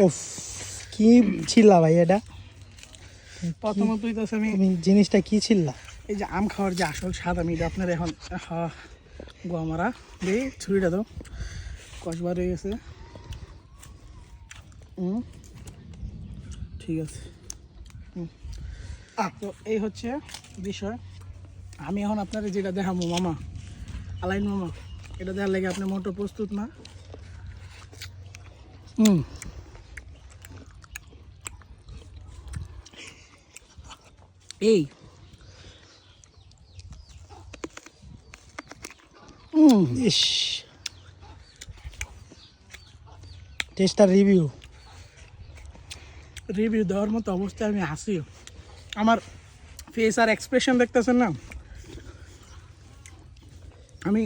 ওফ কি ছিল্লা ভাই এটা? প্রথমতই তো আমি জিনিসটা কি ছিল্লা এই যে আম খাওয়ার যে আসল স্বাদ আমি এটা আপনার এখন গোয়া মারা দিয়ে ছুরিটা দাও। কষবার হয়ে গেছে। হুম ঠিক আছে। হুম। তো এই হচ্ছে বিষয়। আমি এখন আপনার যেটা দেখাবো মামা আলাইন মামা এটা দেখার লাগে আপনি মোটো প্রস্তুত না? হুম এই। ইস। টেস্টার রিভিউ রিভিউ দেওয়ার মতো অবস্থায় আমি হাসি আমার ফেস আর এক্সপ্রেশন দেখতেছেন না? আমি